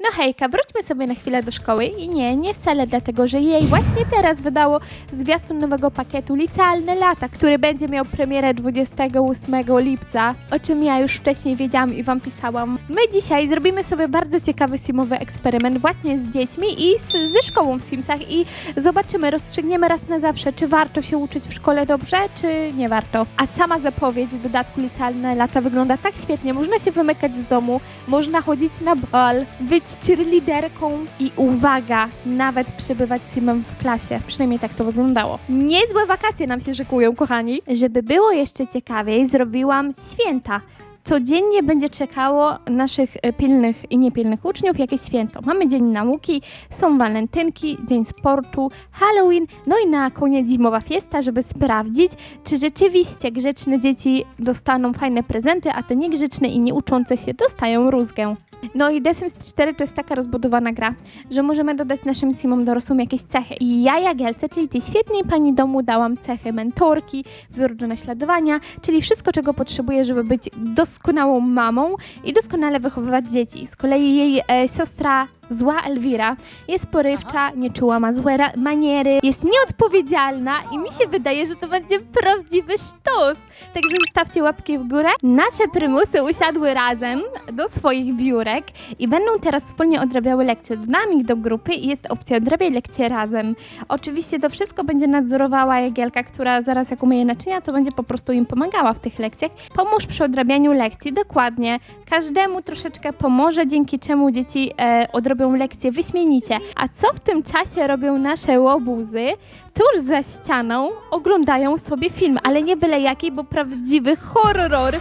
No hejka, wróćmy sobie na chwilę do szkoły i nie, nie wcale dlatego, że jej właśnie teraz wydało zwiastun nowego pakietu Licealne Lata, który będzie miał premierę 28 lipca, o czym ja już wcześniej wiedziałam i wam pisałam. My dzisiaj zrobimy sobie bardzo ciekawy simowy eksperyment właśnie z dziećmi i z, ze szkołą w Simsach i zobaczymy, rozstrzygniemy raz na zawsze, czy warto się uczyć w szkole dobrze, czy nie warto. A sama zapowiedź dodatku Licealne Lata wygląda tak świetnie, można się wymykać z domu, można chodzić na bal, być cheerleaderką i uwaga, nawet przebywać simem w klasie. Przynajmniej tak to wyglądało. Niezłe wakacje nam się szykują, kochani. Żeby było jeszcze ciekawiej, zrobiłam święta. Codziennie będzie czekało naszych e, pilnych i niepilnych uczniów jakieś święto. Mamy Dzień Nauki, są walentynki, Dzień Sportu, Halloween, no i na koniec zimowa fiesta, żeby sprawdzić, czy rzeczywiście grzeczne dzieci dostaną fajne prezenty, a te niegrzeczne i nieuczące się dostają rózgę. No i The Sims 4 to jest taka rozbudowana gra, że możemy dodać naszym simom dorosłym jakieś cechy. I ja Jagielce, czyli tej świetnej pani domu, dałam cechy mentorki, wzór do naśladowania, czyli wszystko, czego potrzebuje, żeby być doskonałą mamą i doskonale wychowywać dzieci. Z kolei jej e, siostra Zła Elwira jest porywcza, nieczuła, ma złe ra- maniery, jest nieodpowiedzialna i mi się wydaje, że to będzie prawdziwy sztos. Także zostawcie łapki w górę. Nasze prymusy usiadły razem do swoich biurek i będą teraz wspólnie odrabiały lekcje. Dodałam ich do grupy i jest opcja odrabiaj lekcje razem. Oczywiście to wszystko będzie nadzorowała Jagielka, która zaraz jak umyje naczynia, to będzie po prostu im pomagała w tych lekcjach. Pomóż przy odrabianiu lekcji, dokładnie. Każdemu troszeczkę pomoże, dzięki czemu dzieci e, odrobią lekcje wyśmienicie. A co w tym czasie robią nasze łobuzy? Tuż za ścianą oglądają sobie film, ale nie byle jaki, bo prawdziwy horror,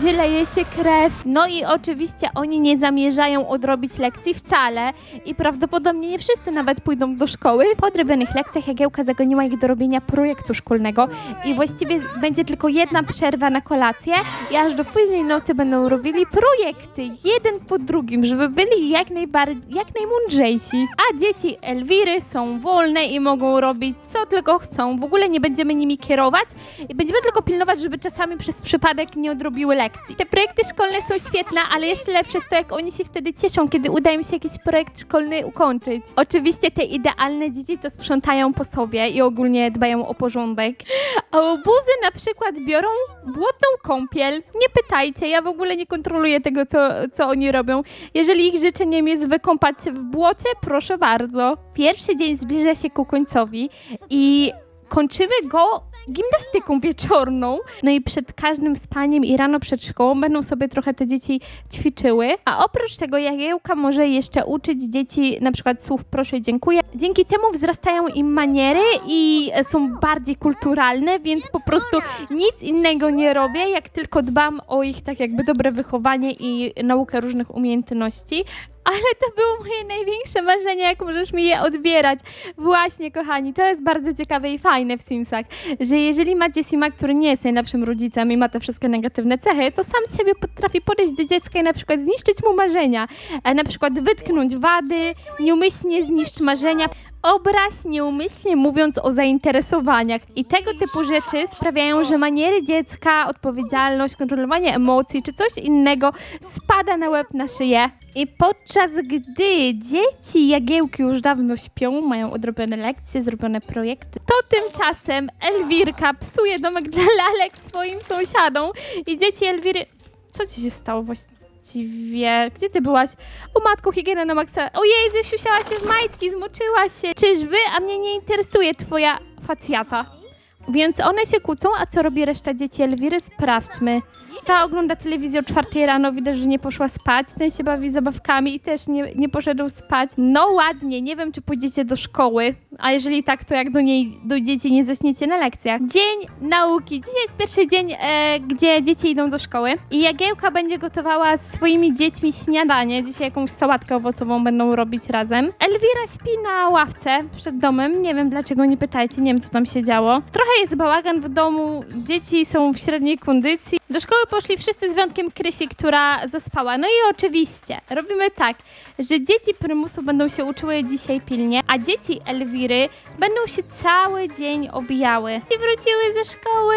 gdzie leje się krew. No i oczywiście oni nie zamierzają odrobić lekcji wcale i prawdopodobnie nie wszyscy nawet pójdą do szkoły. Po odrobionych lekcjach Jagiełka zagoniła ich do robienia projektu szkolnego i właściwie będzie tylko jedna przerwa na kolację i aż do późnej nocy będą robili projekty, jeden po drugim, żeby byli jak najbardziej, jak najmądrzejsi. A dzieci Elwiry są wolne i mogą robić co tylko chcą. W ogóle nie będziemy nimi kierować i będziemy tylko pilnować, żeby czasami przez przypadek nie odrobiły lekcji. Te projekty szkolne są świetne, ale jeszcze lepsze jest to, jak oni się wtedy cieszą, kiedy udaje im się jakiś projekt szkolny ukończyć. Oczywiście te idealne dzieci to sprzątają po sobie i ogólnie dbają o porządek. A obuzy na przykład biorą błotną kąpiel. Nie pytajcie, ja w ogóle nie kontroluję tego, co, co oni robią. Jeżeli ich życzeniem jest wykąpać się w błocie, proszę bardzo. Pierwszy dzień zbliża się ku końcowi i kończymy go gimnastyką wieczorną. No i przed każdym spaniem i rano przed szkołą będą sobie trochę te dzieci ćwiczyły. A oprócz tego Jagiełka może jeszcze uczyć dzieci na przykład słów proszę i dziękuję. Dzięki temu wzrastają im maniery i są bardziej kulturalne, więc po prostu nic innego nie robię, jak tylko dbam o ich tak jakby dobre wychowanie i naukę różnych umiejętności. Ale to było moje największe marzenie, jak możesz mi je odbierać. Właśnie, kochani, to jest bardzo ciekawe i fajne w Simsach, że jeżeli macie Sima, który nie jest najlepszym rodzicem i ma te wszystkie negatywne cechy, to sam z siebie potrafi podejść do dziecka i na przykład zniszczyć mu marzenia. E, na przykład wytknąć wady, nieumyślnie zniszcz marzenia. Obraź nieumyślnie mówiąc o zainteresowaniach. I tego typu rzeczy sprawiają, że maniery dziecka, odpowiedzialność, kontrolowanie emocji czy coś innego spada na łeb na szyję. I podczas gdy dzieci Jagiełki już dawno śpią, mają odrobione lekcje, zrobione projekty, to tymczasem Elwirka psuje domek dla lalek swoim sąsiadom i dzieci Elwiry... Co ci się stało właściwie? Gdzie ty byłaś? O matko, higiena na maksa. Ojej, zesiusiała się w majtki, zmoczyła się. Czyżby? A mnie nie interesuje twoja facjata. Więc one się kłócą, a co robi reszta dzieci Elwiry? Sprawdźmy. Ta ogląda telewizję o czwartej rano, widać, że nie poszła spać. Ten się bawi zabawkami i też nie, nie poszedł spać. No ładnie, nie wiem, czy pójdziecie do szkoły, a jeżeli tak, to jak do niej dojdziecie nie zaśniecie na lekcjach. Dzień nauki. Dzisiaj jest pierwszy dzień, e, gdzie dzieci idą do szkoły i Jagiełka będzie gotowała z swoimi dziećmi śniadanie. Dzisiaj jakąś sałatkę owocową będą robić razem. Elwira śpi na ławce przed domem. Nie wiem dlaczego, nie pytajcie, nie wiem co tam się działo. Trochę jest bałagan w domu, dzieci są w średniej kondycji. Do szkoły poszli wszyscy z wyjątkiem Krysi, która zaspała. No i oczywiście robimy tak, że dzieci prymusu będą się uczyły dzisiaj pilnie, a dzieci Elwiry będą się cały dzień obijały. I wróciły ze szkoły,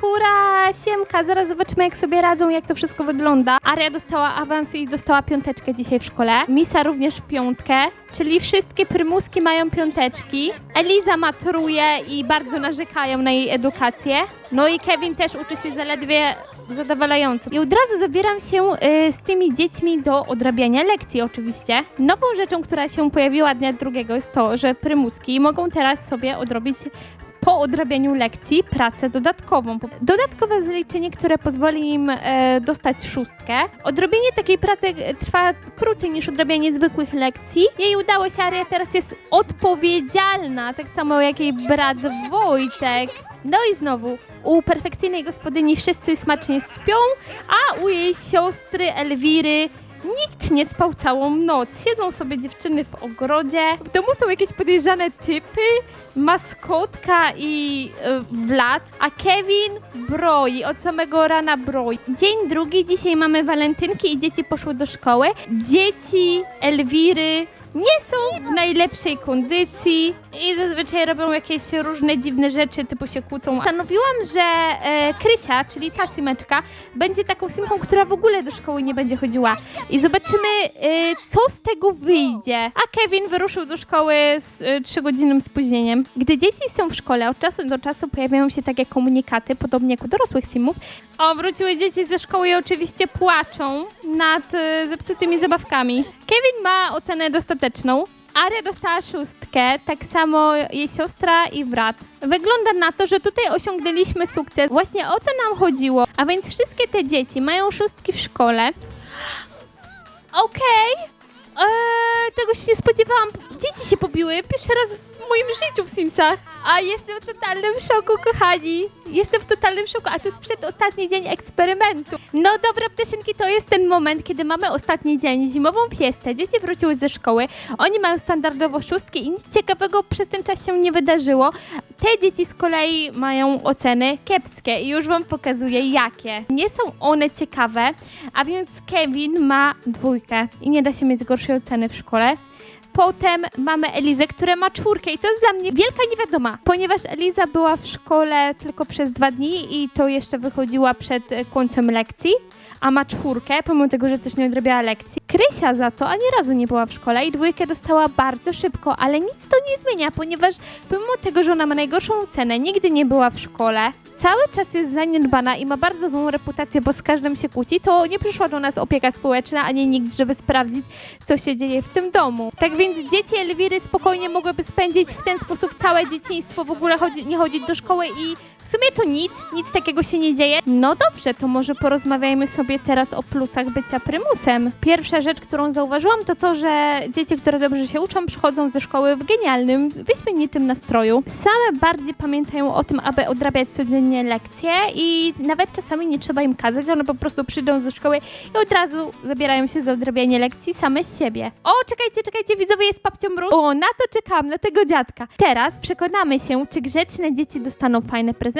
hurra, siemka, zaraz zobaczymy jak sobie radzą, jak to wszystko wygląda. Aria dostała awans i dostała piąteczkę dzisiaj w szkole. Misa również piątkę, czyli wszystkie prymuski mają piąteczki. Eliza maturuje i bardzo narzekają na jej edukację. No i Kevin też uczy się zaledwie zadowalająco. I od razu zabieram się y, z tymi dziećmi do odrabiania lekcji oczywiście. Nową rzeczą, która się pojawiła dnia drugiego jest to, że prymuski mogą teraz sobie odrobić po odrabianiu lekcji pracę dodatkową. Dodatkowe zaliczenie, które pozwoli im e, dostać szóstkę. Odrobienie takiej pracy e, trwa krócej niż odrabianie zwykłych lekcji. Jej udało się, Aria teraz jest odpowiedzialna, tak samo jak jej brat Wojtek. No i znowu, u perfekcyjnej gospodyni wszyscy smacznie śpią, a u jej siostry Elwiry nikt nie spał całą noc. Siedzą sobie dziewczyny w ogrodzie. W domu są jakieś podejrzane typy, maskotka i y, Vlad, a Kevin broi, od samego rana broi. Dzień drugi, dzisiaj mamy walentynki i dzieci poszły do szkoły. Dzieci Elwiry nie są w najlepszej kondycji i zazwyczaj robią jakieś różne dziwne rzeczy, typu się kłócą. Stanowiłam, że e, Krysia, czyli ta Simeczka, będzie taką Simką, która w ogóle do szkoły nie będzie chodziła. I zobaczymy, e, co z tego wyjdzie. A Kevin wyruszył do szkoły z e, trzygodzinnym spóźnieniem. Gdy dzieci są w szkole, od czasu do czasu pojawiają się takie komunikaty, podobnie jak u dorosłych Simów. O, wróciły dzieci ze szkoły i oczywiście płaczą nad e, zepsutymi zabawkami. Kevin ma ocenę dostateczną. Aria dostała szóstkę, tak samo jej siostra i brat. Wygląda na to, że tutaj osiągnęliśmy sukces. Właśnie o to nam chodziło. A więc wszystkie te dzieci mają szóstki w szkole. Okej. Eee, tego się nie spodziewałam. Dzieci się pobiły pierwszy raz w moim życiu w Simsach. A jestem w totalnym szoku, kochani. Jestem w totalnym szoku, a to jest przedostatni dzień eksperymentu. No dobra, ptaszynki, to jest ten moment, kiedy mamy ostatni dzień, zimową fiestę. Dzieci wróciły ze szkoły, oni mają standardowo szóstki i nic ciekawego przez ten czas się nie wydarzyło. Te dzieci z kolei mają oceny kiepskie i już wam pokazuję jakie. Nie są one ciekawe, a więc Kevin ma dwójkę i nie da się mieć gorszej oceny w szkole. Potem mamy Elizę, która ma czwórkę i to jest dla mnie wielka niewiadoma, ponieważ Eliza była w szkole tylko przez dwa dni i to jeszcze wychodziła przed końcem lekcji, a ma czwórkę, pomimo tego, że też nie odrabiała lekcji. Krysia za to ani razu nie była w szkole i dwójkę dostała bardzo szybko, ale nic to nie zmienia, ponieważ pomimo tego, że ona ma najgorszą ocenę, nigdy nie była w szkole, cały czas jest zaniedbana i ma bardzo złą reputację, bo z każdym się kłóci, to nie przyszła do nas opieka społeczna, ani nikt, żeby sprawdzić, co się dzieje w tym domu. Tak więc dzieci Elwiry spokojnie mogłyby spędzić w ten sposób całe dzieciństwo, w ogóle chodzi, nie chodzić do szkoły i w sumie to nic, nic takiego się nie dzieje. No dobrze, to może porozmawiajmy sobie teraz o plusach bycia prymusem. Pierwsza rzecz, którą zauważyłam, to to, że dzieci, które dobrze się uczą, przychodzą ze szkoły w genialnym, wyśmienitym nastroju. Same bardziej pamiętają o tym, aby odrabiać codziennie lekcje i nawet czasami nie trzeba im kazać, one po prostu przyjdą ze szkoły i od razu zabierają się za odrabianie lekcji same z siebie. O, czekajcie, czekajcie, widzowie, jest papcią mróz. O, na to czekam, na tego dziadka. Teraz przekonamy się, czy grzeczne dzieci dostaną fajne prezenty,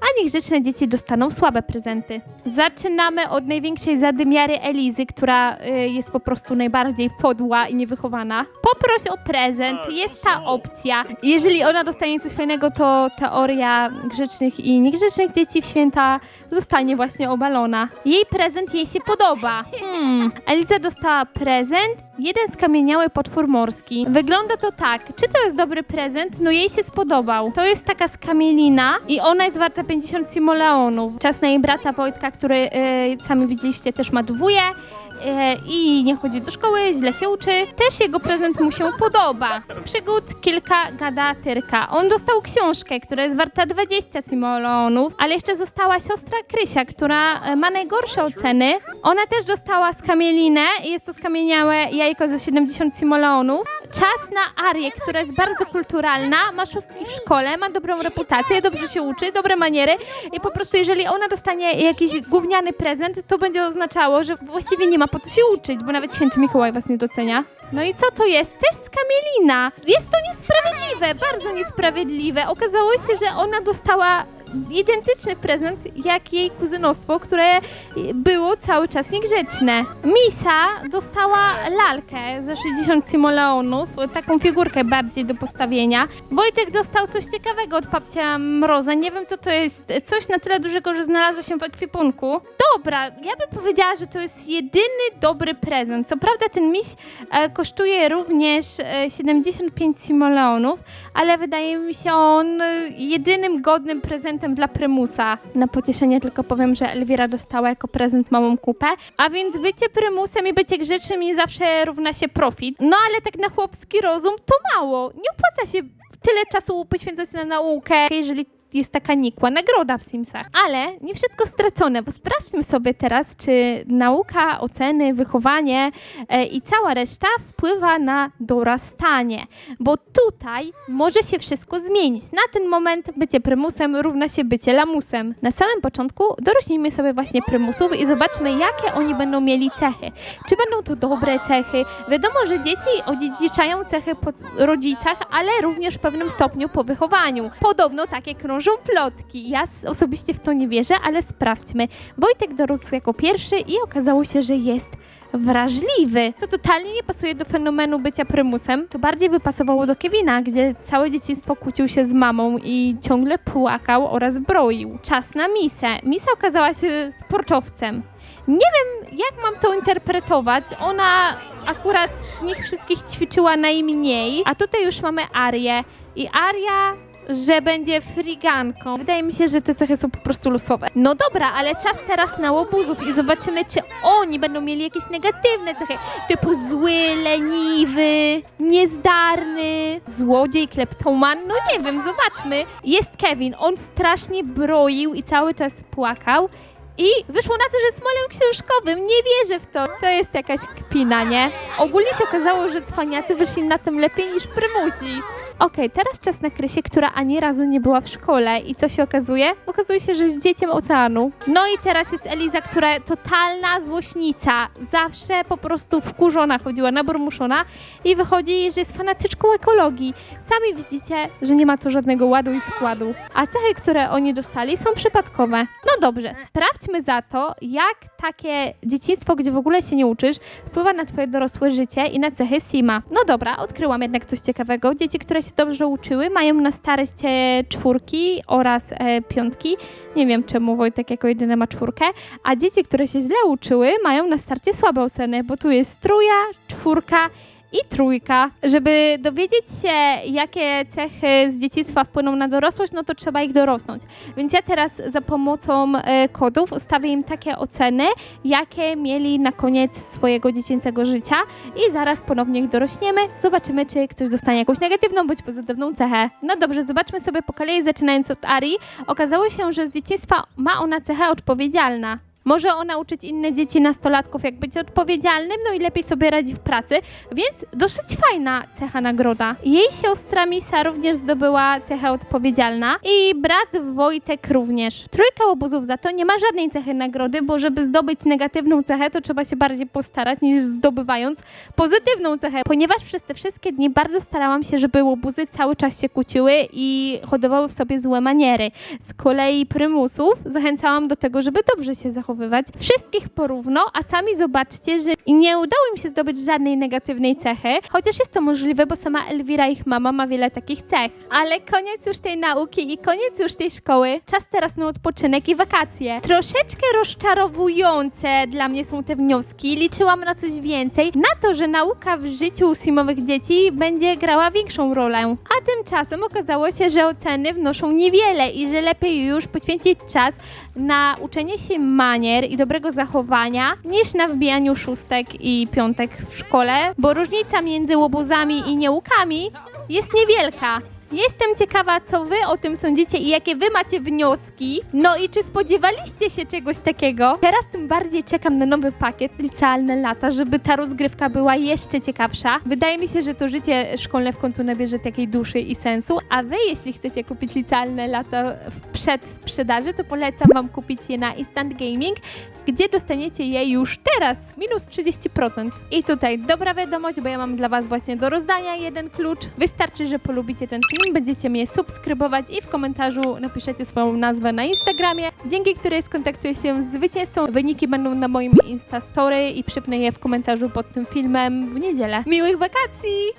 a niegrzeczne dzieci dostaną słabe prezenty. Zaczynamy od największej zadymiary Elizy, która y, jest po prostu najbardziej podła i niewychowana. Poproś o prezent, jest ta opcja. Jeżeli ona dostanie coś fajnego, to teoria grzecznych i niegrzecznych dzieci w święta zostanie właśnie obalona. Jej prezent jej się podoba. Hmm. Eliza dostała prezent, jeden skamieniały potwór morski. Wygląda to tak. Czy to jest dobry prezent? No jej się spodobał. To jest taka skamielina i ona jest warta 50 simoleonów. Czas na jej brata Wojtka, który e, sami widzieliście też ma dwóje i nie chodzi do szkoły, źle się uczy. Też jego prezent mu się podoba. Z przygód kilka gada Tyrka. On dostał książkę, która jest warta 20 simoleonów, ale jeszcze została siostra Krysia, która e, ma najgorsze oceny. Ona też dostała skamielinę i jest to skamieniałe jajko ze 70 simoleonów. Czas na Arię, która jest bardzo kulturalna, ma szóstki w szkole, ma dobrą reputację, dobrze się uczy, dobre maniery i po prostu jeżeli ona dostanie jakiś gówniany prezent, to będzie oznaczało, że właściwie nie ma po co się uczyć, bo nawet święty Mikołaj was nie docenia. No i co to jest? Też skamielina. Jest to niesprawiedliwe, bardzo niesprawiedliwe. Okazało się, że ona dostała identyczny prezent jak jej kuzynostwo, które było cały czas niegrzeczne. Misa dostała lalkę za 60 simoleonów, taką figurkę bardziej do postawienia. Wojtek dostał coś ciekawego od babcia Mroza. Nie wiem co to jest. Coś na tyle dużego, że znalazło się w ekwipunku. Dobra, ja bym powiedziała, że to jest jedyny dobry prezent. Co prawda ten miś e, kosztuje również e, 75 simoleonów, ale wydaje mi się on e, jedynym godnym prezentem dla Prymusa. Na pocieszenie tylko powiem, że Elwira dostała jako prezent małą kupę, a więc bycie Prymusem i bycie grzecznym nie zawsze równa się profit. No ale tak na chłopski rozum to mało. Nie opłaca się tyle czasu poświęcać na naukę, jeżeli jest taka nikła nagroda w Simsach. Ale nie wszystko stracone, bo sprawdźmy sobie teraz, czy nauka, oceny, wychowanie e, i cała reszta wpływa na dorastanie. Bo tutaj może się wszystko zmienić. Na ten moment bycie prymusem równa się bycie lamusem. Na samym początku dorośnijmy sobie właśnie prymusów i zobaczmy, jakie oni będą mieli cechy. Czy będą to dobre cechy? Wiadomo, że dzieci odziedziczają cechy po rodzicach, ale również w pewnym stopniu po wychowaniu. Podobno takie krążą plotki. Ja osobiście w to nie wierzę, ale sprawdźmy. Wojtek dorósł jako pierwszy i okazało się, że jest wrażliwy, co totalnie nie pasuje do fenomenu bycia prymusem. To bardziej by pasowało do Kevina, gdzie całe dzieciństwo kłócił się z mamą i ciągle płakał oraz broił. Czas na Misę. Misa okazała się sportowcem. Nie wiem, jak mam to interpretować. Ona akurat z nich wszystkich ćwiczyła najmniej, a tutaj już mamy Arię. I Aria że będzie friganką. Wydaje mi się, że te cechy są po prostu losowe. No dobra, ale czas teraz na łobuzów i zobaczymy, czy oni będą mieli jakieś negatywne cechy, typu zły, leniwy, niezdarny, złodziej, kleptoman. No nie wiem, zobaczmy. Jest Kevin, on strasznie broił i cały czas płakał. I wyszło na to, że jest smolem książkowym. Nie wierzę w to. To jest jakaś kpina, nie? Ogólnie się okazało, że cwaniacy wyszli na tym lepiej niż prymusi. Okej, teraz czas na Krysię, która ani razu nie była w szkole. I co się okazuje? Okazuje się, że jest dzieciem oceanu. No i teraz jest Eliza, która totalna złośnica. Zawsze po prostu wkurzona chodziła, naburmuszona i wychodzi, że jest fanatyczką ekologii. Sami widzicie, że nie ma to żadnego ładu i składu. A cechy, które oni dostali są przypadkowe. No dobrze, sprawdźmy za to, jak takie dzieciństwo, gdzie w ogóle się nie uczysz, wpływa na twoje dorosłe życie i na cechy Sima. No dobra, odkryłam jednak coś ciekawego. Dzieci, które się dobrze uczyły, mają na starcie czwórki oraz e, piątki. Nie wiem, czemu Wojtek jako jedyny ma czwórkę. A dzieci, które się źle uczyły, mają na starcie słabe oceny, bo tu jest trójka, czwórka i trójka. Żeby dowiedzieć się, jakie cechy z dzieciństwa wpłyną na dorosłość, no to trzeba ich dorosnąć. Więc ja teraz za pomocą e, kodów ustawię im takie oceny, jakie mieli na koniec swojego dziecięcego życia i zaraz ponownie ich dorośniemy. Zobaczymy, czy ktoś dostanie jakąś negatywną bądź pozytywną cechę. No dobrze, zobaczmy sobie po kolei, zaczynając od Ari. Okazało się, że z dzieciństwa ma ona cechę odpowiedzialna. Może ona uczyć inne dzieci, nastolatków, jak być odpowiedzialnym, no i lepiej sobie radzi w pracy, więc dosyć fajna cecha nagroda. Jej siostra Misa również zdobyła cechę odpowiedzialna i brat Wojtek również. Trójka obozów za to nie ma żadnej cechy nagrody, bo żeby zdobyć negatywną cechę, to trzeba się bardziej postarać niż zdobywając pozytywną cechę, ponieważ przez te wszystkie dni bardzo starałam się, żeby łobuzy cały czas się kłóciły i hodowały w sobie złe maniery. Z kolei prymusów zachęcałam do tego, żeby dobrze się zachowywać. Wszystkich porówno, a sami zobaczcie, że nie udało im się zdobyć żadnej negatywnej cechy, chociaż jest to możliwe, bo sama Elwira, ich mama, ma wiele takich cech. Ale koniec już tej nauki i koniec już tej szkoły. Czas teraz na odpoczynek i wakacje. Troszeczkę rozczarowujące dla mnie są te wnioski. Liczyłam na coś więcej. Na to, że nauka w życiu simowych dzieci będzie grała większą rolę. A tymczasem okazało się, że oceny wnoszą niewiele i że lepiej już poświęcić czas na uczenie się manier i dobrego zachowania, niż na wbijaniu szóstek i piątek w szkole, bo różnica między łobuzami i niełkami jest niewielka. Jestem ciekawa, co wy o tym sądzicie i jakie wy macie wnioski. No i czy spodziewaliście się czegoś takiego? Teraz tym bardziej czekam na nowy pakiet Licealne Lata, żeby ta rozgrywka była jeszcze ciekawsza. Wydaje mi się, że to życie szkolne w końcu nabierze takiej duszy i sensu. A wy, jeśli chcecie kupić Licealne Lata w przedsprzedaży, to polecam wam kupić je na Instant Gaming. Gdzie dostaniecie je już teraz, minus 30%. I tutaj dobra wiadomość, bo ja mam dla Was właśnie do rozdania jeden klucz. Wystarczy, że polubicie ten film, będziecie mnie subskrybować i w komentarzu napiszecie swoją nazwę na Instagramie, dzięki której skontaktuję się z zwycięzcą. Wyniki będą na moim Insta Story i przypnę je w komentarzu pod tym filmem w niedzielę. Miłych wakacji!